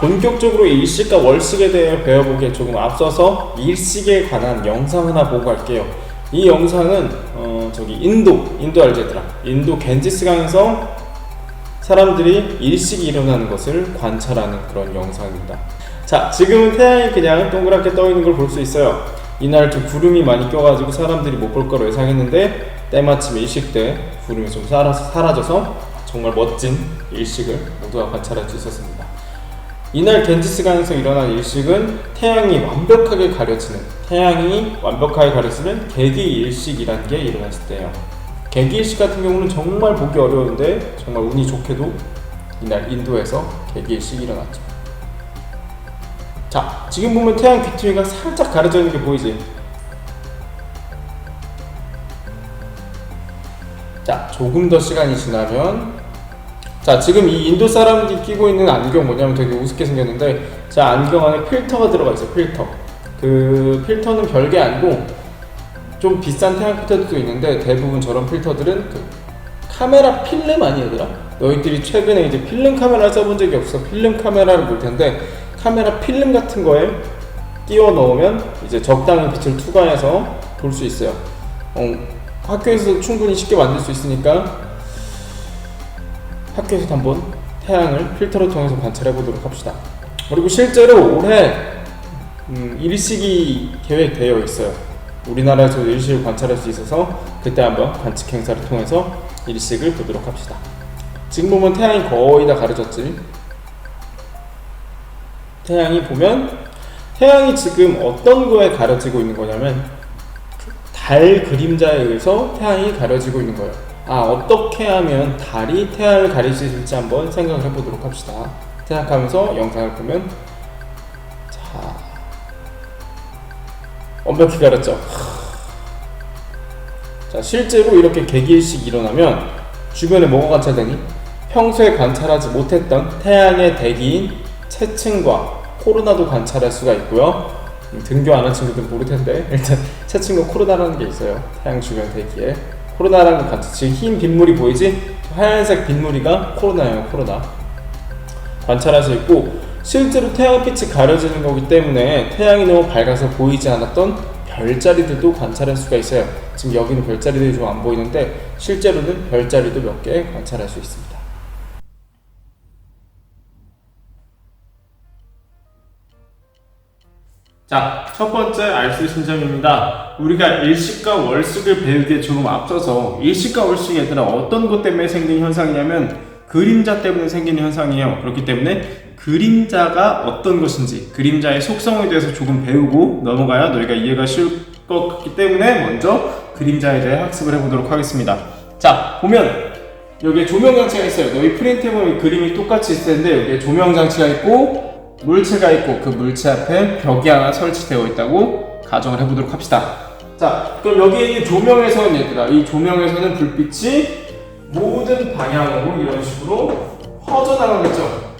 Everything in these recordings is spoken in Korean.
본격적으로 일식과 월식에 대해 배워보기에 조금 앞서서 일식에 관한 영상 하나 보고 갈게요. 이 영상은 어, 저기 인도, 인도 얘들아? 인도 겐지스강에서 사람들이 일식이 일어나는 것을 관찰하는 그런 영상입니다. 자, 지금은 태양이 그냥 동그랗게 떠 있는 걸 볼 수 있어요. 이날 좀 구름이 많이 껴가지고 사람들이 못 볼 거로 예상했는데 때마침 일식 때 구름이 좀 사라, 사라져서 정말 멋진 일식을 모두가 관찰할 수 있었습니다. 이날 겐지스 강에서 일어난 일식은 태양이 완벽하게 가려지는 태양이 완벽하게 가려지는 개기 일식이라는 게 일어났을 때예요. 개기 일식 같은 경우는 정말 보기 어려운데 정말 운이 좋게도 이날 인도에서 개기 일식이 일어났죠. 자, 지금 보면 태양 귀퉁이가 살짝 가려져 있는 게 보이지? 자, 조금 더 시간이 지나면 자, 지금 이 인도 사람들이 끼고 있는 안경 뭐냐면 되게 우습게 생겼는데 자, 안경 안에 필터가 들어가 있어요. 필터. 그 필터는 별게 아니고 좀 비싼 태양 필터도 있는데 대부분 저런 필터들은 그 카메라 필름 아니 얘들아? 너희들이 최근에 이제 필름 카메라 써본 적이 없어. 필름 카메라를 볼 텐데 카메라 필름 같은 거에 끼워 넣으면 이제 적당히 빛을 투과해서 볼 수 있어요. 어, 학교에서 충분히 쉽게 만들 수 있으니까 학교에서 한번 태양을 필터를 통해서 관찰해 보도록 합시다. 그리고 실제로 올해 음, 일식이 계획되어 있어요. 우리나라에서 일식을 관찰할 수 있어서 그때 한번 관측 행사를 통해서 일식을 보도록 합시다. 지금 보면 태양이 거의 다 가려졌지. 태양이 보면 태양이 지금 어떤 거에 가려지고 있는 거냐면 달 그림자에 의해서 태양이 가려지고 있는 거예요. 아 어떻게 하면 달이 태양을 가릴 수 있을지 한번 생각을 해보도록 합시다. 생각하면서 영상을 보면 자 완벽히 가렸죠. 자 실제로 이렇게 개기일식 일어나면 주변에 뭐가 관찰되니? 평소에 관찰하지 못했던 태양의 대기인 체층과 코로나도 관찰할 수가 있고요. 음, 등교 안 한 친구들은 모를 텐데 일단 체층과 코로나라는 게 있어요. 태양 주변 대기에 코로나라는 것 같이 지금 흰 빗물이 보이지? 하얀색 빗물이가 코로나예요. 코로나 관찰할 수 있고 실제로 태양빛이 가려지는 거기 때문에 태양이 너무 밝아서 보이지 않았던 별자리들도 관찰할 수가 있어요. 지금 여기는 별자리들이 좀 안 보이는데 실제로는 별자리도 몇 개 관찰할 수 있습니다. 자, 첫 번째 알수 있는 점입니다. 우리가 일식과 월식을 배우기에 조금 앞서서 일식과 월식 얘들은 어떤 것 때문에 생기는 현상이냐면 그림자 때문에 생기는 현상이에요. 그렇기 때문에 그림자가 어떤 것인지 그림자의 속성에 대해서 조금 배우고 넘어가야 너희가 이해가 쉬울 것 같기 때문에 먼저 그림자에 대해 학습을 해보도록 하겠습니다. 자, 보면 여기에 조명 장치가 있어요. 너희 프린트에 보면 그림이 똑같이 있을 텐데 여기에 조명 장치가 있고 물체가 있고 그 물체 앞에 벽이 하나 설치되어 있다고 가정을 해보도록 합시다. 자, 그럼 여기에 있는 조명에서는 얘들아, 이 조명에서는 불빛이 모든 방향으로 이런 식으로 퍼져나가겠죠.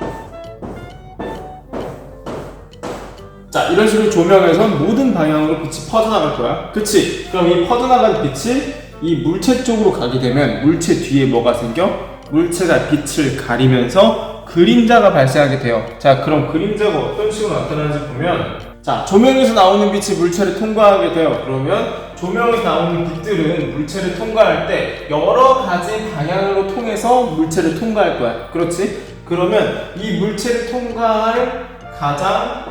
자, 이런 식으로 조명에선 모든 방향으로 빛이 퍼져나갈 거야. 그치? 그럼 이 퍼져나간 빛이 이 물체 쪽으로 가게 되면 물체 뒤에 뭐가 생겨? 물체가 빛을 가리면서 그림자가 발생하게 돼요. 자, 그럼 그림자가 어떤 식으로 나타나는지 보면 자, 조명에서 나오는 빛이 물체를 통과하게 돼요. 그러면 조명에서 나오는 빛들은 물체를 통과할 때 여러 가지 방향으로 통해서 물체를 통과할 거야. 그렇지? 그러면 이 물체를 통과할 가장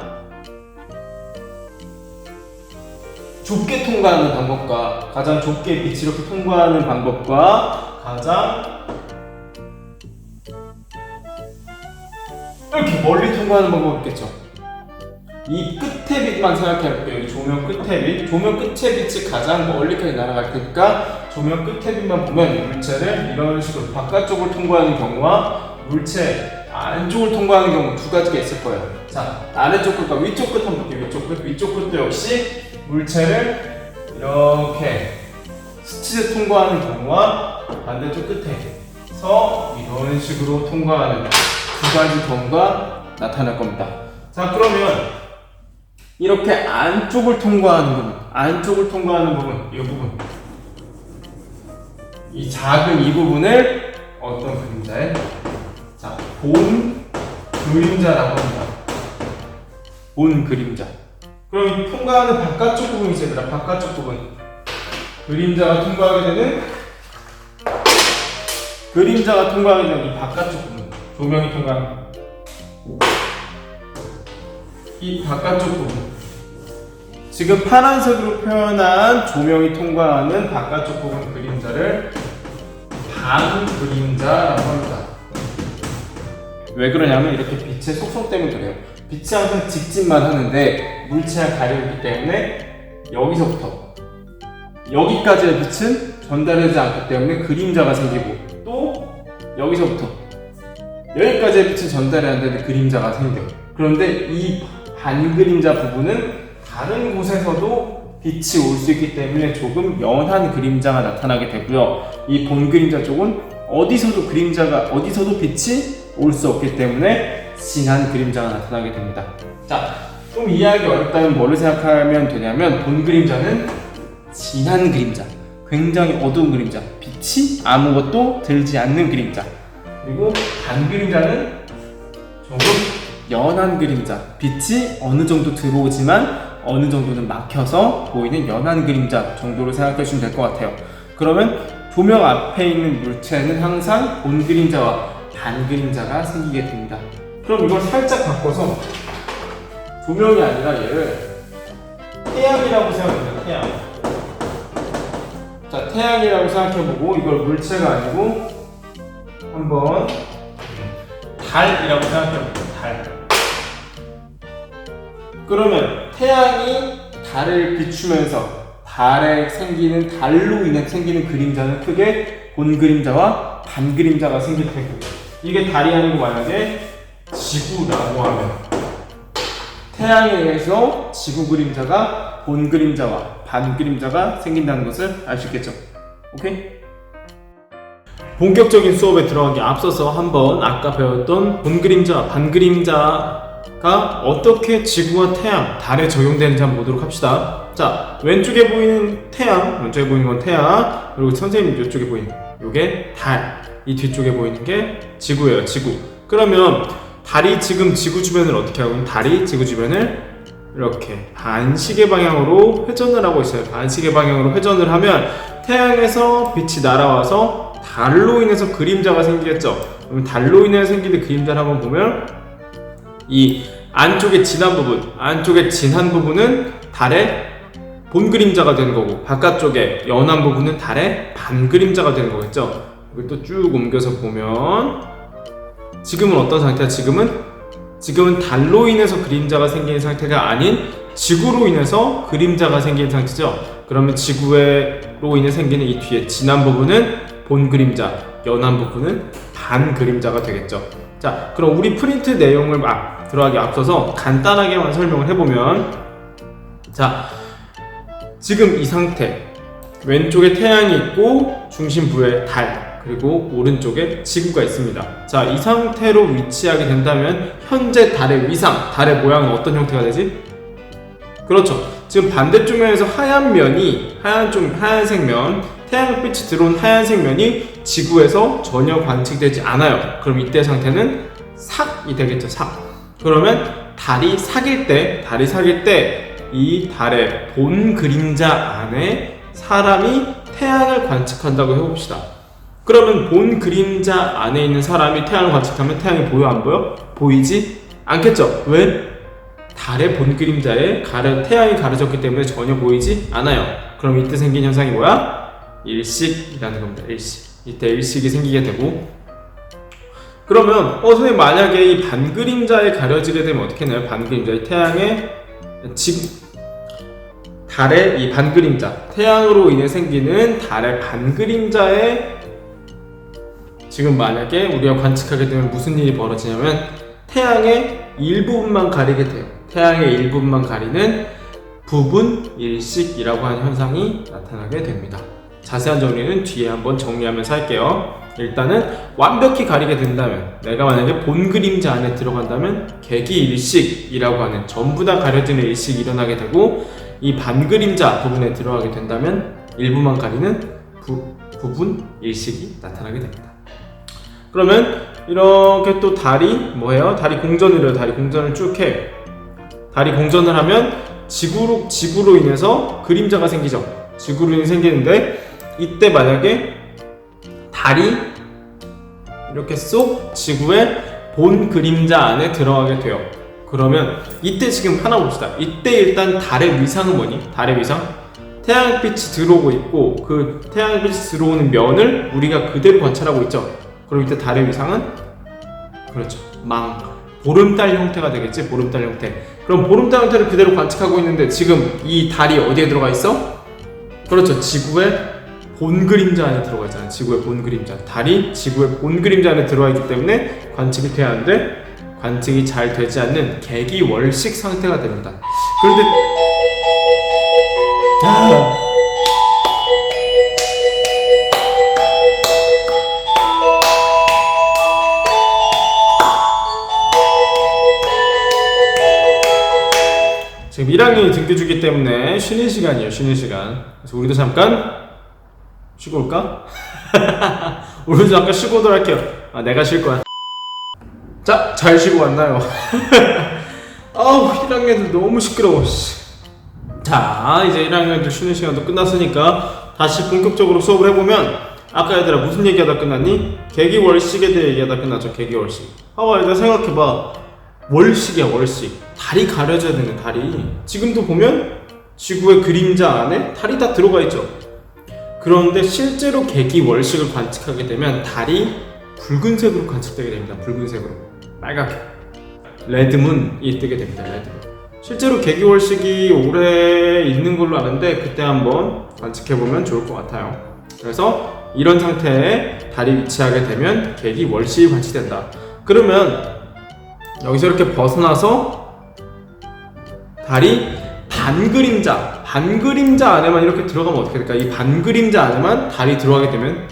좁게 통과하는 방법과 가장 좁게 빛이 이렇게 통과하는 방법과 가장 이렇게 멀리 통과하는 방법이 있겠죠. 이 끝에 빛만 생각해 볼게요. 여기 조명 끝에 빛. 조명 끝에 빛이 가장 멀리까지 날아갈 테니까 조명 끝에 빛만 보면 이 물체를 이런 식으로 바깥쪽을 통과하는 경우와 물체 안쪽을 통과하는 경우 두 가지가 있을 거예요. 자, 아래쪽 끝과 위쪽 끝 한번 볼게요. 위쪽 끝, 위쪽 끝도 역시 물체를 이렇게 스치듯 통과하는 경우와 반대쪽 끝에서 이런 식으로 통과하는 두 가지 경우가 나타날 겁니다. 자, 그러면 이렇게 안쪽을 통과하는 부분, 안쪽을 통과하는 부분, 이 부분, 이 작은 이 부분을 어떤 그림자에 자, 본 그림자라고 합니다. 본 그림자. 그럼 이 통과하는 바깥쪽 부분이 되라. 바깥쪽 부분. 그림자가 통과하게 되는 그림자가 통과하게 되는 이 바깥쪽 부분. 조명이 통과하는 이 바깥쪽 부분. 지금 파란색으로 표현한 조명이 통과하는 바깥쪽 부분 그림자를 반 그림자라고 합니다. 왜 그러냐면 이렇게 빛의 속성 때문에 그래요. 빛이 항상 직진만 하는데 물체가 가려있기 때문에 여기서부터 여기까지의 빛은 전달하지 않기 때문에 그림자가 생기고 또 여기서부터 여기까지의 빛은 전달이 안 되는데 그림자가 생겨. 그런데 이 반 그림자 부분은 다른 곳에서도 빛이 올 수 있기 때문에 조금 연한 그림자가 나타나게 되고요. 이 본 그림자 쪽은 어디서도 그림자가 어디서도 빛이 올 수 없기 때문에 진한 그림자가 나타나게 됩니다. 자, 좀 이해하기 어렵다면 뭐를 생각하면 되냐면 본 그림자는 진한 그림자, 굉장히 어두운 그림자, 빛이 아무것도 들지 않는 그림자. 그리고 반 그림자는 조금 연한 그림자, 빛이 어느 정도 들어오지만 어느 정도는 막혀서 보이는 연한 그림자 정도로 생각해 주시면 될 것 같아요. 그러면 조명 앞에 있는 물체는 항상 본 그림자와 반 그림자가 생기게 됩니다. 그럼 이걸 살짝 바꿔서 조명이 아니라 얘를 태양이라고 생각합니다. 태양. 자, 태양이라고 생각해보고 이걸 물체가 아니고 한번 달이라고 생각해볼게요. 달. 그러면 태양이 달을 비추면서 달에 생기는 달로 인해 생기는 그림자는 크게 본 그림자와 반 그림자가 생길 테고 이게 달이 아니고 만약에 지구라고 하면 태양에 의해서 지구 그림자가 본 그림자와 반 그림자가 생긴다는 것을 알 수 있겠죠. 오케이? 본격적인 수업에 들어가기 앞서서 한번 아까 배웠던 본 그림자, 반 그림자가 어떻게 지구와 태양, 달에 적용되는지 한번 보도록 합시다. 자, 왼쪽에 보이는 태양, 왼쪽에 보이는 건 태양, 그리고 선생님 이쪽에 보이는 요게 달, 이 뒤쪽에 보이는 게 지구예요, 지구. 그러면 달이 지금 지구 주변을 어떻게 하고 있는? 달이 지구 주변을 이렇게 반시계 방향으로 회전을 하고 있어요. 반시계 방향으로 회전을 하면 태양에서 빛이 날아와서 달로 인해서 그림자가 생기겠죠. 그럼 달로 인해 생기는 그림자를 한번 보면 이 안쪽에 진한 부분, 안쪽에 진한 부분은 달의 본 그림자가 되는 거고 바깥쪽에 연한 부분은 달의 반 그림자가 되는 거겠죠. 이걸 또 쭉 옮겨서 보면 지금은 어떤 상태야? 지금은 지금은 달로 인해서 그림자가 생기는 상태가 아닌 지구로 인해서 그림자가 생기는 상태죠. 그러면 지구로 인해 생기는 이 뒤에 진한 부분은 본 그림자, 연한 부분은 반 그림자가 되겠죠. 자, 그럼 우리 프린트 내용을 막 들어가기 앞서서 간단하게만 설명을 해보면, 자, 지금 이 상태 왼쪽에 태양이 있고 중심부에 달 그리고 오른쪽에 지구가 있습니다. 자, 이 상태로 위치하게 된다면 현재 달의 위상, 달의 모양은 어떤 형태가 되지? 그렇죠. 지금 반대쪽 면에서 하얀 면이 하얀 쪽 하얀색 면 태양빛이 들어온 하얀색 면이 지구에서 전혀 관측되지 않아요. 그럼 이때 상태는 삭이 되겠죠. 삭. 그러면 달이 사귈 때, 달이 사귈 때 이 달의 본 그림자 안에 사람이 태양을 관측한다고 해봅시다. 그러면 본 그림자 안에 있는 사람이 태양을 관측하면 태양이 보여 안 보여? 보이지 않겠죠? 왜? 달의 본 그림자에 가려, 태양이 가려졌기 때문에 전혀 보이지 않아요. 그럼 이때 생긴 현상이 뭐야? 일식이라는 겁니다. 일식. 이때 일식이 생기게 되고 그러면 어 선생님 만약에 이 반 그림자에 가려지게 되면 어떻게 되나요? 반 그림자의 태양의 지구 달의 이 반 그림자 태양으로 인해 생기는 달의 반 그림자에 지금 만약에 우리가 관측하게 되면 무슨 일이 벌어지냐면 태양의 일부분만 가리게 돼요. 태양의 일부분만 가리는 부분 일식이라고 하는 현상이 나타나게 됩니다. 자세한 정리는 뒤에 한번 정리하면서 할게요. 일단은 완벽히 가리게 된다면 내가 만약에 본 그림자 안에 들어간다면 개기 일식이라고 하는 전부 다 가려지는 일식이 일어나게 되고 이 반 그림자 부분에 들어가게 된다면 일부만 가리는 부, 부분 일식이 나타나게 됩니다. 그러면 이렇게 또 달이 뭐예요? 달이 공전을 해요. 달이 공전을 쭉 해. 달이 공전을 하면 지구로 지구로 인해서 그림자가 생기죠. 지구로 인해 생기는데 이때 만약에 달이 이렇게 쏙 지구의 본 그림자 안에 들어가게 돼요. 그러면 이때 지금 하나 봅시다. 이때 일단 달의 위상은 뭐니? 달의 위상? 태양빛이 들어오고 있고 그 태양빛이 들어오는 면을 우리가 그대로 관찰하고 있죠. 그럼 이때 달의 위상은 그렇죠. 망. 보름달 형태가 되겠지. 보름달 형태. 그럼 보름달 형태를 그대로 관측하고 있는데 지금 이 달이 어디에 들어가 있어? 그렇죠. 지구의 본 그림자 안에 들어가 있잖아. 지구의 본 그림자. 달이 지구의 본 그림자 안에 들어가 있기 때문에 관측이 돼야 하는데 관측이 잘 되지 않는 개기월식 상태가 됩니다. 그런데 아, 지금 1학년이 등교주기 때문에 쉬는 시간이에요. 쉬는 시간. 그래서 우리도 잠깐 쉬고 올까? 우리도 잠깐 쉬고 오도록 할게요. 아, 내가 쉴 거야. 자, 잘 쉬고 왔나요? 아우, 1학년들 너무 시끄러워. 씨. 자, 이제 1학년들 쉬는 시간도 끝났으니까 다시 본격적으로 수업을 해보면 아까 얘들아 무슨 얘기하다 끝났니? 개기월식에 대해 얘기하다 끝났죠. 개기월식. 하와 얘들아 생각해봐. 월식이야 월식. 달이 가려져야 되는 달이. 지금도 보면 지구의 그림자 안에 달이 다 들어가 있죠. 그런데 실제로 개기월식을 관측하게 되면 달이 붉은색으로 관측되게 됩니다. 붉은색으로. 빨갛게. 레드문이 뜨게 됩니다. 레드문. 실제로 개기월식이 오래 있는 걸로 아는데 그때 한번 관측해 보면 좋을 것 같아요. 그래서 이런 상태에 달이 위치하게 되면 개기월식이 관측된다. 그러면 여기서 이렇게 벗어나서 달이 반 그림자, 반 그림자 안에만 이렇게 들어가면 어떻게 될까? 이 반 그림자 안에만 달이 들어가게 되면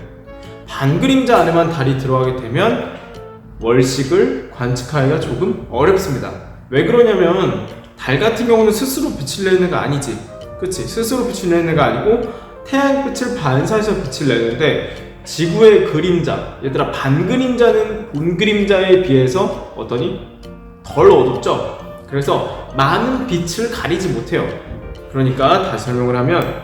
반 그림자 안에만 달이 들어가게 되면 월식을 관측하기가 조금 어렵습니다. 왜 그러냐면 달 같은 경우는 스스로 빛을 내는 애가 아니지. 그치? 스스로 빛을 내는 애가 아니고 태양빛을 반사해서 빛을 내는데 지구의 그림자, 얘들아 반 그림자는 본 그림자에 비해서 어떠니? 덜 어둡죠? 그래서 많은 빛을 가리지 못해요. 그러니까 다시 설명을 하면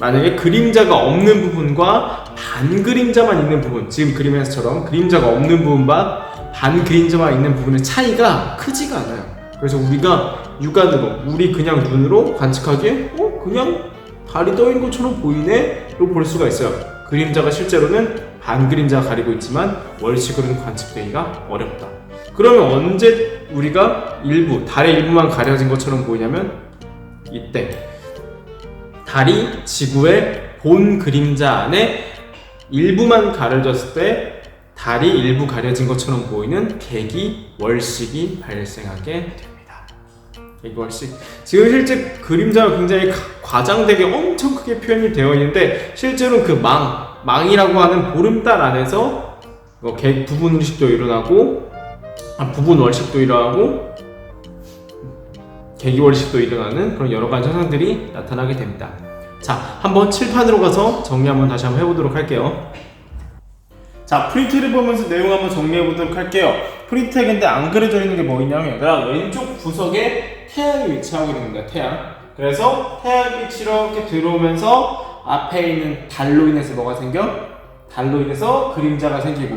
만약에 그림자가 없는 부분과 반 그림자만 있는 부분, 지금 그림에서처럼 그림자가 없는 부분과 반 그림자만 있는 부분의 차이가 크지가 않아요. 그래서 우리가 육안으로, 우리 그냥 눈으로 관측하기에 어 그냥 달이 떠 있는 것처럼 보이네 로 볼 수가 있어요. 그림자가 실제로는 반 그림자가 가리고 있지만 월식으로는 관측되기가 어렵다. 그러면 언제 우리가 일부 달의 일부만 가려진 것처럼 보이냐면 이때 달이 지구의 본 그림자 안에 일부만 가려졌을 때 달이 일부 가려진 것처럼 보이는 개기월식이 발생하게 됩니다. 개기월식. 지금 실제 그림자가 굉장히 가- 과장되게 엄청 크게 표현이 되어 있는데 실제로 그 망, 망이라고 하는 보름달 안에서 뭐 개, 부분 의식도 일어나고 아, 부분 월식도 일어나고 개기월식도 일어나는 그런 여러 가지 현상들이 나타나게 됩니다. 자, 한번 칠판으로 가서 정리 한번 다시 한번 해보도록 할게요. 자, 프린트를 보면서 내용 한번 정리해 보도록 할게요. 프린트액인데 안 그려져 있는 게 뭐 있냐면 왼쪽 구석에 태양이 위치하고 있는 겁니다. 태양. 그래서 태양빛이 이렇게 들어오면서 앞에 있는 달로 인해서 뭐가 생겨? 달로 인해서 그림자가 생기고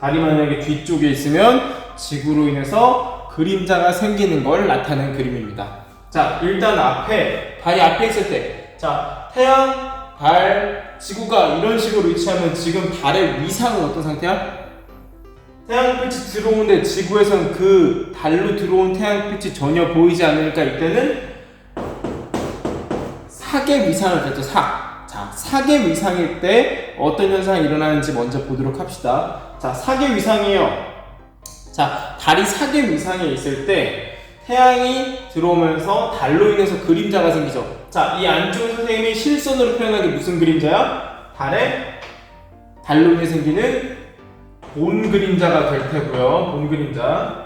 달이 만약에 뒤쪽에 있으면 지구로 인해서 그림자가 생기는 걸 나타낸 그림입니다. 자, 일단 앞에 달이 앞에 있을 때, 자 태양, 달, 지구가 이런 식으로 위치하면 지금 달의 위상은 어떤 상태야? 태양빛이 들어오는데 지구에선 그 달로 들어온 태양빛이 전혀 보이지 않으니까 이때는 사계 위상을 갖죠. 사. 자, 사계 위상일 때 어떤 현상이 일어나는지 먼저 보도록 합시다. 자, 사계 위상이에요. 자, 달이 사계 위상에 있을 때 태양이 들어오면서 달로 인해서 그림자가 생기죠. 자, 이 안쪽에 선생님이 실선으로 표현한 게 무슨 그림자야? 달에 달로 인해 생기는 본 그림자가 될 테고요. 본 그림자.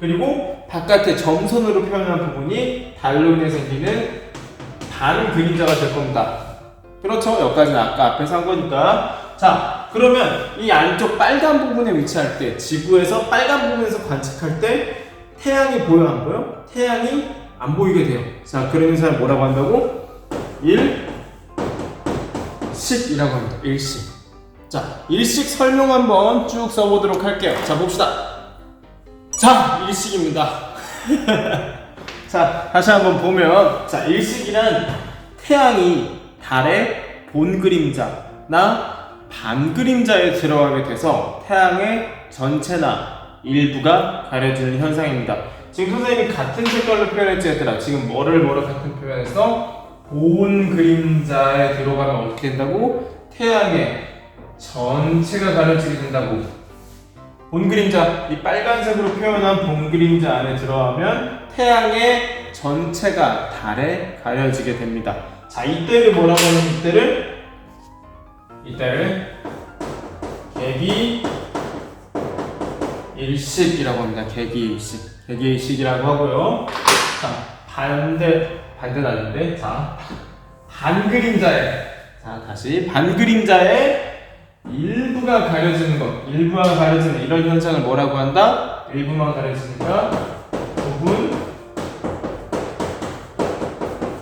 그리고 바깥에 점선으로 표현한 부분이 달로 인해 생기는 반 그림자가 될 겁니다. 그렇죠? 여기까지는 아까 앞에서 한 거니까. 자, 그러면 이 안쪽 빨간 부분에 위치할 때, 지구에서 빨간 부분에서 관측할 때, 태양이 보여 안 보여? 태양이 안 보이게 돼요. 자, 그런 현상을 뭐라고 한다고? 일식이라고 합니다. 일식. 자, 일식 설명 한번 쭉 써보도록 할게요. 자, 봅시다. 자, 일식입니다. 자, 다시 한번 보면, 자, 일식이란 태양이 달의 본 그림자나 반 그림자에 들어가게 돼서 태양의 전체나 일부가 가려지는 현상입니다. 지금 선생님이 같은 색깔로 표현했지 얘들아. 지금 뭐를 뭐로 같은 표현해서 본 그림자에 들어가면 어떻게 된다고? 태양의 전체가 가려지게 된다고. 본 그림자, 이 빨간색으로 표현한 본 그림자 안에 들어가면 태양의 전체가 달에 가려지게 됩니다. 자, 이때를 뭐라고 하는 이때를? 이때를 개기 일식이라고 합니다. 개기 일식. 개기 일식이라고 하고요. 자, 반대, 반대는 아닌데. 자, 반 그림자에. 자, 다시 반 그림자에 일부가 가려지는 것, 일부가 가려지는 이런 현상을 뭐라고 한다? 일부만 가려지니까 부분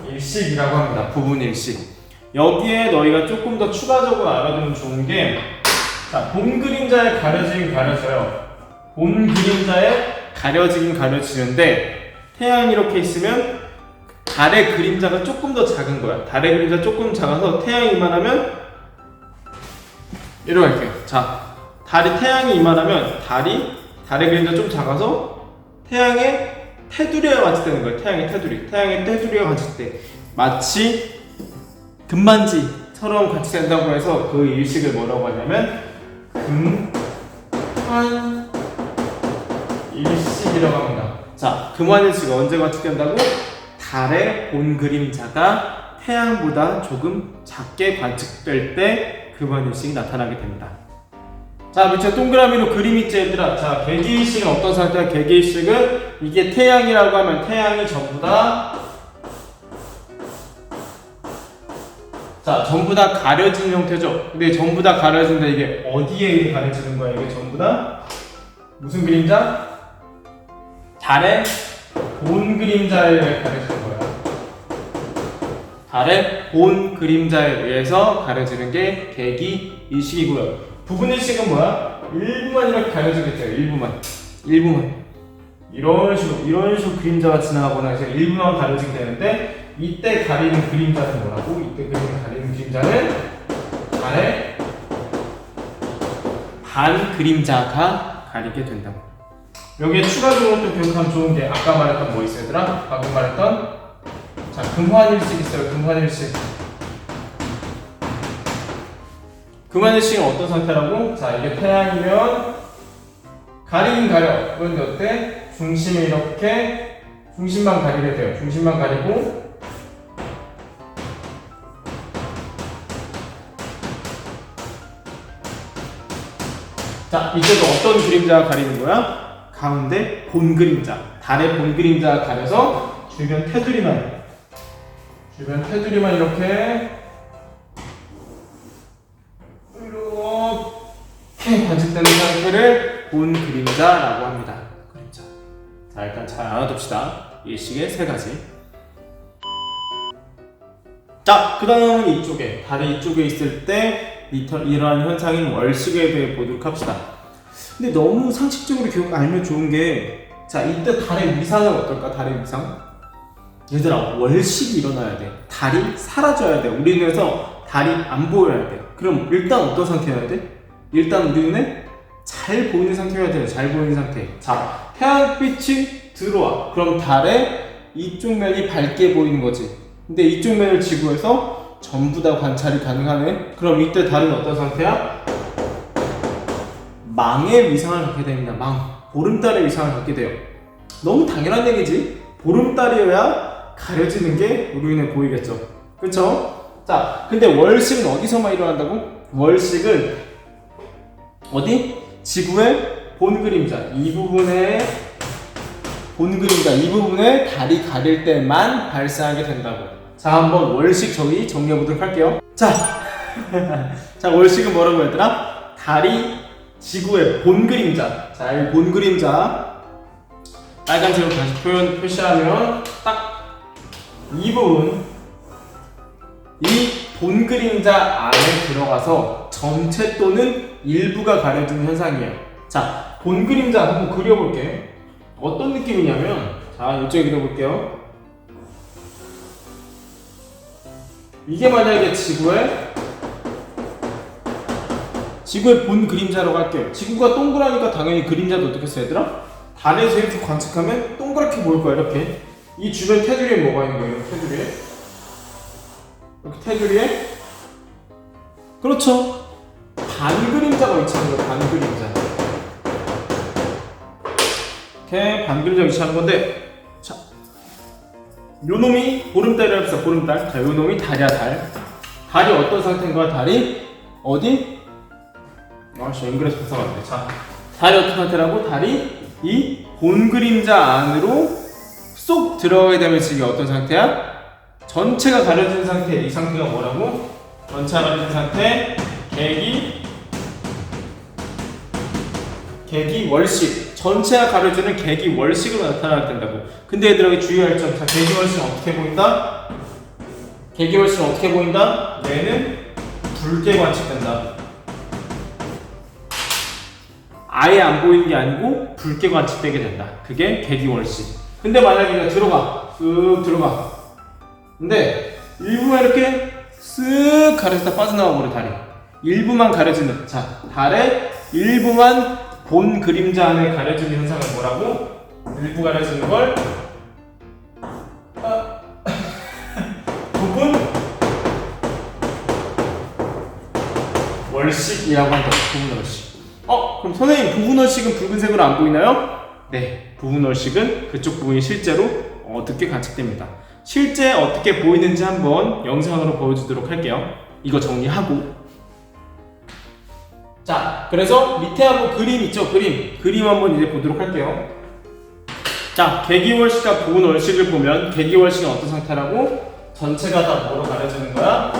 일식이라고 합니다. 부분 일식. 여기에 너희가 조금 더 추가적으로 알아두면 좋은 게, 자, 본 그림자에 가려지긴 가려져요. 본 그림자에 가려지긴 가려지는데, 태양이 이렇게 있으면 달의 그림자가 조금 더 작은 거야. 달의 그림자 조금 작아서 태양이 이만하면 이렇게 할게요. 자, 달이 태양이 이만하면 달이 달의 그림자 좀 작아서 태양의 테두리와 같이 되는 거예요. 태양의 테두리. 태양의 테두리와 같이 때 마치 금반지처럼 같이 된다고 해서 그 일식을 뭐라고 하냐면 금환 일식이라고 합니다. 자, 금환 일식이 언제 같이 된다고? 달의 본 그림자가 태양보다 조금 작게 관측될 때 금환 일식이 나타나게 됩니다. 자, 밑에 동그라미로 그림 있지 얘들아. 자, 개기일식은 어떤 상태야? 개기일식은 이게 태양이라고 하면 태양이 전부 다 자, 전부 다 가려진 형태죠. 근데 전부 다 가려진다 이게 어디에 가려지는 거야? 이게 전부 다 무슨 그림자? 달의 본 그림자에 가려지는 거야. 달의 본 그림자에 의해서 가려지는 게 계기 일식이고요. 부분 일식은 뭐야? 일부만 이렇게 가려지게 돼요. 일부만. 일부만. 이런 식으로 이런 식으로 그림자가 지나가거나 해서 일부만 가려지게 되는데 이때 가리는 그림자는 뭐라고? 이때 그림 가리는 그림자는 달의 반 그림자가 가리게 된다고. 여기에 추가적으로 또 기억하면 좋은 게 아까 말했던 뭐 있어요, 얘들아? 방금 말했던 자 금환일식 있어요, 금환일식. 금환일식은 어떤 상태라고? 자 이게 태양이면 가리긴 가려. 그런데 어때? 중심이 이렇게 중심만 가리게 돼요. 중심만 가리고 자, 이때도 어떤 그림자가 가리는 거야? 가운데 본 그림자. 달의 본 그림자가 가려서 주변 테두리만 주변 테두리만 이렇게 이렇게 관측되는 상태를 본 그림자라고 합니다. 그림자. 자, 일단 잘 알아둡시다. 일식의 세 가지. 자, 그 다음은 이쪽에, 달의 이쪽에 있을 때 이러한 현상인 월식에 대해 보도록 합시다. 근데 너무 상식적으로 기억 알면 좋은 게, 자, 이때 달의 위상은 어떨까? 달의 위상? 얘들아, 월식이 일어나야 돼. 달이 사라져야 돼. 우리 눈에서 달이 안 보여야 돼. 그럼 일단 어떤 상태여야 돼? 일단 우리 눈에 잘 보이는 상태여야 돼요. 잘 보이는 상태. 자, 태양빛이 들어와. 그럼 달의 이쪽 면이 밝게 보이는 거지. 근데 이쪽 면을 지구에서 전부 다 관찰이 가능하네. 그럼 이때 달은 어떤 상태야? 망의 위상을 갖게 됩니다. 망. 보름달의 위상을 갖게 돼요. 너무 당연한 얘기지. 보름달이어야 가려지는 게 우리 눈에 보이겠죠. 그쵸? 자, 근데 월식은 어디서만 일어난다고? 월식은 어디? 지구의 본 그림자. 이 부분에 본 그림자 이 부분에 달이 가릴 때만 발생하게 된다고. 자, 한번 월식 저기 정리해 보도록 할게요. 자, 자 월식은 뭐라고 얘들아? 달이 지구의 본 그림자. 자, 이 본 그림자. 빨간색으로 다시 표현 표시하면 딱 이 부분 이 본 그림자 안에 들어가서 전체 또는 일부가 가려지는 현상이에요. 자, 본 그림자 한번 그려볼게요. 어떤 느낌이냐면, 자, 이쪽에 그려볼게요. 이게 만약에 지구의 지구의 본 그림자라고 할게요. 지구가 동그라니까 당연히 그림자도 어떻게 써 얘들아? 달에서 이렇게 관측하면 동그랗게 보일 거야 이렇게. 이 주변 테두리에 뭐가 있는 거예요? 테두리에? 이렇게 테두리에? 그렇죠. 반 그림자가 위치하는 거야 반 그림자. 이렇게 반 그림자 위치하는 건데 자, 요 놈이 보름달이라고 했어 보름달. 자, 요 놈이 달이야 달. 달이 어떤 상태인 거야 달이? 어디? 아씨 앵글에서 벗어갔네 자 달이 어떤 상태라고? 달이 이 본 그림자 안으로 쏙 들어가게 되면 이게 어떤 상태야? 전체가 가려진 상태 이 상태가 뭐라고? 전체가 가려진 상태 계기 계기 월식 전체가 가려지는 계기 월식으로 나타나게 된다고 근데 얘들에게 주의할 점 자, 계기 월식은 어떻게 보인다? 계기 월식은 어떻게 보인다? 얘는 붉게 관측된다 아예 안 보이는 게 아니고 붉게 관측되게 된다. 그게 계기월식. 근데 만약에 이거 들어가, 쓱 들어가. 근데 일부만 이렇게 쓱 가려지다 빠져나와 버려 달이. 일부만 가려지는. 자, 달의 일부만 본 그림자 안에 가려지는 현상을 뭐라고? 일부 가려지는 걸 아, 부분 월식이라고 한다. 부분 월식. 어, 그럼 선생님 부분 월식은 붉은색으로 안 보이나요? 네, 부분 월식은 그쪽 부분이 실제로 어둡게 관측됩니다. 실제 어떻게 보이는지 한번 영상으로 보여주도록 할게요. 이거 정리하고. 자, 그래서 밑에 한번 그림 있죠? 그림. 그림 한번 이제 보도록 할게요. 자, 계기월식과 부분월식을 보면 계기월식은 어떤 상태라고? 전체가 다 뭐로 가려지는 거야?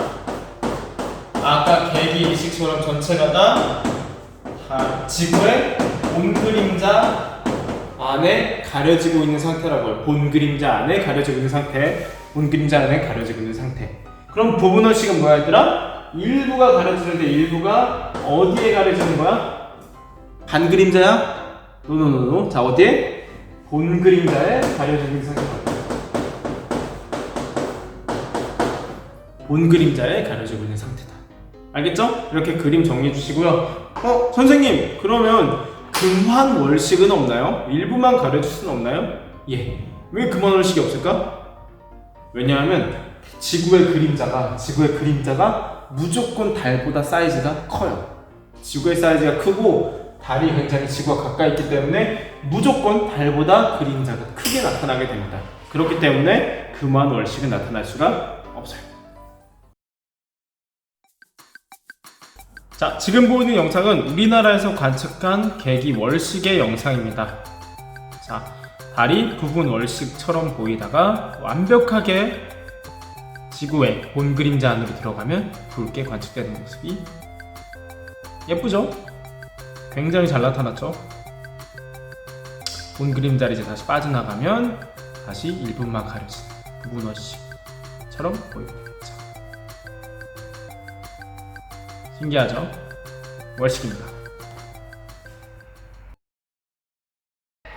아까 계기일식처럼 전체가 다 아, 지구의 본 그림자 안에 가려지고 있는 상태라고 해요. 본 그림자 안에 가려지고 있는 상태. 본 그림자 안에 가려지고 있는 상태. 그럼 부분원식은 뭐야 얘들아? 일부가 가려지는데 일부가 어디에 가려지는 거야? 반 그림자야? 노노노노. 자 어디에? 본 그림자에 있는 상태다. 본 그림자에 가려지고 있는 상태다. 알겠죠? 이렇게 그림 정리해 주시고요. 어, 선생님, 그러면 금환 월식은 없나요? 일부만 가려줄 수는 없나요? 예. 왜 금환 월식이 없을까? 왜냐하면 지구의 그림자가 지구의 그림자가 무조건 달보다 사이즈가 커요. 지구의 사이즈가 크고 달이 굉장히 지구와 가까이 있기 때문에 무조건 달보다 그림자가 크게 나타나게 됩니다. 그렇기 때문에 금환 월식은 나타날 수가 없어요. 자, 지금 보이는 영상은 우리나라에서 관측한 계기 월식의 영상입니다. 자, 달이 부분 월식처럼 보이다가 완벽하게 지구의 본 그림자 안으로 들어가면 붉게 관측되는 모습이 예쁘죠? 굉장히 잘 나타났죠? 본 그림자를 이제 다시 빠져나가면 다시 일부만 가려지는 부분 월식처럼 보입니다. 신기하죠? 월식입니다.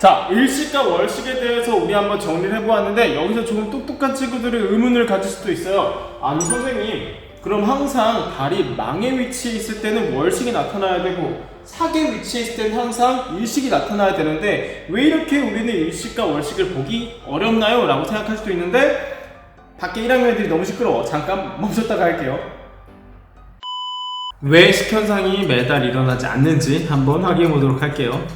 자, 일식과 월식에 대해서 우리 한번 정리를 해보았는데 여기서 조금 똑똑한 친구들은 의문을 가질 수도 있어요. 아니 선생님, 그럼 항상 달이 망의 위치에 있을 때는 월식이 나타나야 되고 사계 위치에 있을 때는 항상 일식이 나타나야 되는데 왜 이렇게 우리는 일식과 월식을 보기 어렵나요? 라고 생각할 수도 있는데 밖에 1학년 애들이 너무 시끄러워. 잠깐 멈췄다가 할게요. 왜 식현상이 매달 일어나지 않는지 한번 확인해 보도록 할게요.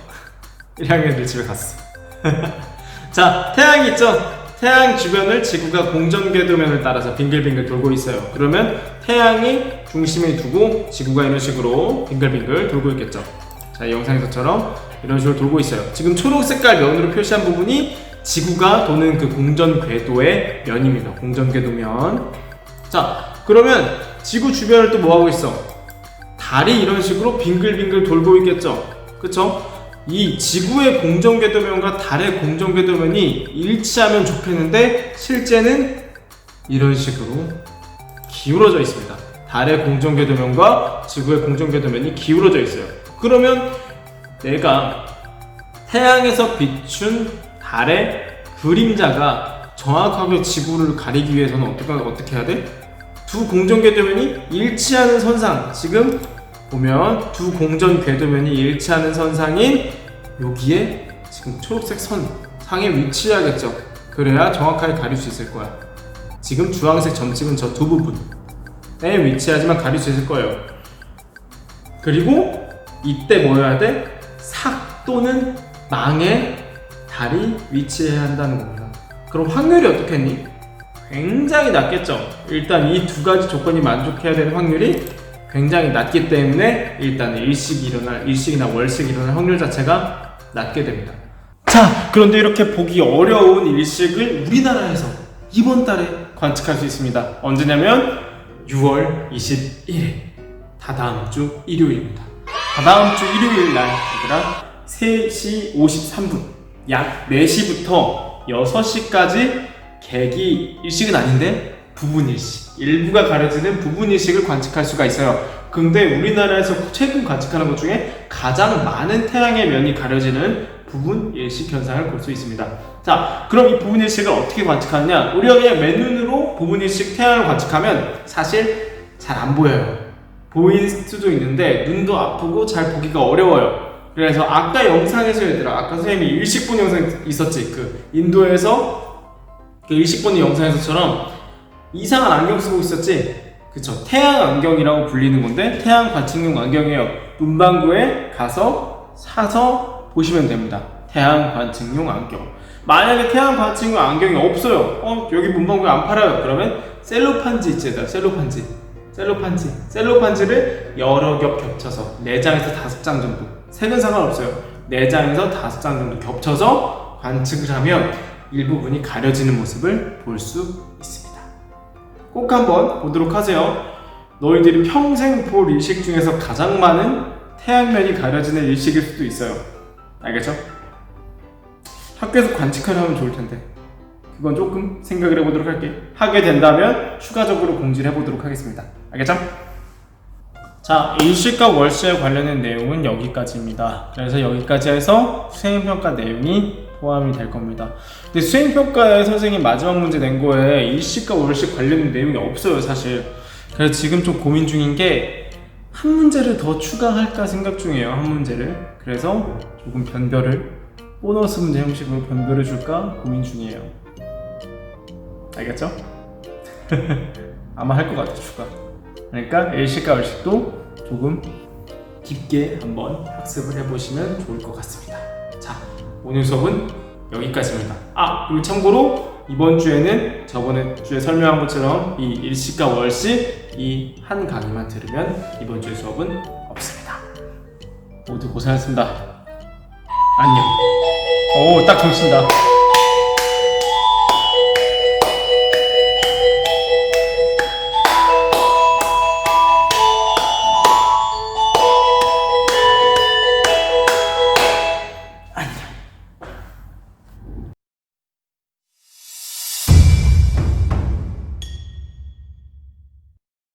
1학년들 집에 갔어. 자, 태양이 있죠? 태양 주변을 지구가 공전 궤도면을 따라서 빙글빙글 돌고 있어요. 그러면 태양이 중심에 두고 지구가 이런 식으로 빙글빙글 돌고 있겠죠. 자, 이 영상에서처럼 이런 식으로 돌고 있어요. 지금 초록 색깔 면으로 표시한 부분이 지구가 도는 그 공전 궤도의 면입니다. 공전 궤도면. 자, 그러면 지구 주변을 또 뭐 하고 있어? 달이 이런 식으로 빙글빙글 돌고 있겠죠. 그쵸? 이 지구의 공정궤도면과 달의 공정궤도면이 일치하면 좋겠는데 실제는 이런 식으로 기울어져 있습니다. 달의 공정궤도면과 지구의 공정궤도면이 기울어져 있어요. 그러면 내가 태양에서 비춘 달의 그림자가 정확하게 지구를 가리기 위해서는 어떻게 어떻게 해야 돼? 두 공전 궤도면이 일치하는 선상. 지금 보면 두 공전 궤도면이 일치하는 선상인 여기에 지금 초록색 선 상에 위치해야겠죠. 그래야 정확하게 가릴 수 있을 거야. 지금 주황색 점 찍은 저 두 부분에 위치하지만 가릴 수 있을 거예요. 그리고 이때 뭐 해야 돼? 삭 또는 망에 달이 위치해야 한다는 겁니다. 그럼 확률이 어떻겠니? 굉장히 낮겠죠. 일단 이 두 가지 조건이 만족해야 되는 확률이 굉장히 낮기 때문에 일단 일식이 일어날 일식이나 월식이 일어날 확률 자체가 낮게 됩니다. 자, 그런데 이렇게 보기 어려운 일식을 우리나라에서 이번 달에 관측할 수 있습니다. 언제냐면 6월 21일. 다 다음 주 일요일입니다. 다 다음 주 일요일 날 얘들아 3시 53분 약 4시부터 6시까지 계기 일식은 아닌데 부분 일식 일부가 가려지는 부분 일식을 관측할 수가 있어요. 근데 우리나라에서 최근 관측하는 것 중에 가장 많은 태양의 면이 가려지는 부분 일식 현상을 볼 수 있습니다. 자, 그럼 이 부분 일식을 어떻게 관측하느냐? 우리가 그냥 맨눈으로 부분 일식 태양을 관측하면 사실 잘 안 보여요. 보일 수도 있는데 눈도 아프고 잘 보기가 어려워요. 그래서 아까 영상에서 얘들아 아까 선생님이 일식 본 영상 있었지 그 인도에서 그 일식 보는 영상에서처럼 이상한 안경 쓰고 있었지? 그쵸. 태양 안경이라고 불리는 건데 태양 관측용 안경이에요. 문방구에 가서 사서 보시면 됩니다. 태양 관측용 안경. 만약에 태양 관측용 안경이 없어요. 어 여기 문방구에 안 팔아요. 그러면 셀로판지 얘들아. 셀로판지. 셀로판지. 셀로판지를 여러 겹 겹쳐서 4장에서 5장 정도. 색은 상관없어요. 4장에서 5장 정도 겹쳐서 관측을 하면 일부분이 가려지는 모습을 볼 수 꼭 한번 보도록 하세요 너희들이 평생 볼 일식 중에서 가장 많은 태양면이 가려지는 일식일 수도 있어요 알겠죠? 학교에서 관측하려면 좋을 텐데 그건 조금 생각을 해보도록 할게요. 하게 된다면 추가적으로 공지를 해보도록 하겠습니다. 알겠죠? 자, 일시과 월시에 관련된 내용은 여기까지입니다. 그래서 여기까지 해서 수행평가 내용이 포함이 될 겁니다. 근데 수행평가에 선생님 마지막 문제 낸 거에 일시과 월시 관련된 내용이 없어요, 사실. 그래서 지금 좀 고민 중인 게 한 문제를 더 추가할까 생각 중이에요, 한 문제를. 그래서 조금 변별을 보너스 문제 형식으로 변별해 줄까 고민 중이에요. 알겠죠? 아마 할 것 같아 추가. 그러니까 일식과 월식도 조금 깊게 한번 학습을 해보시면 좋을 것 같습니다. 자 오늘 수업은 여기까지입니다. 아 그리고 참고로 이번 주에는 저번에 주에 설명한 것처럼 이 일식과 월식 이한 강의만 들으면 이번 주의 수업은 없습니다. 모두 고생하셨습니다. 안녕. 오딱 정신다.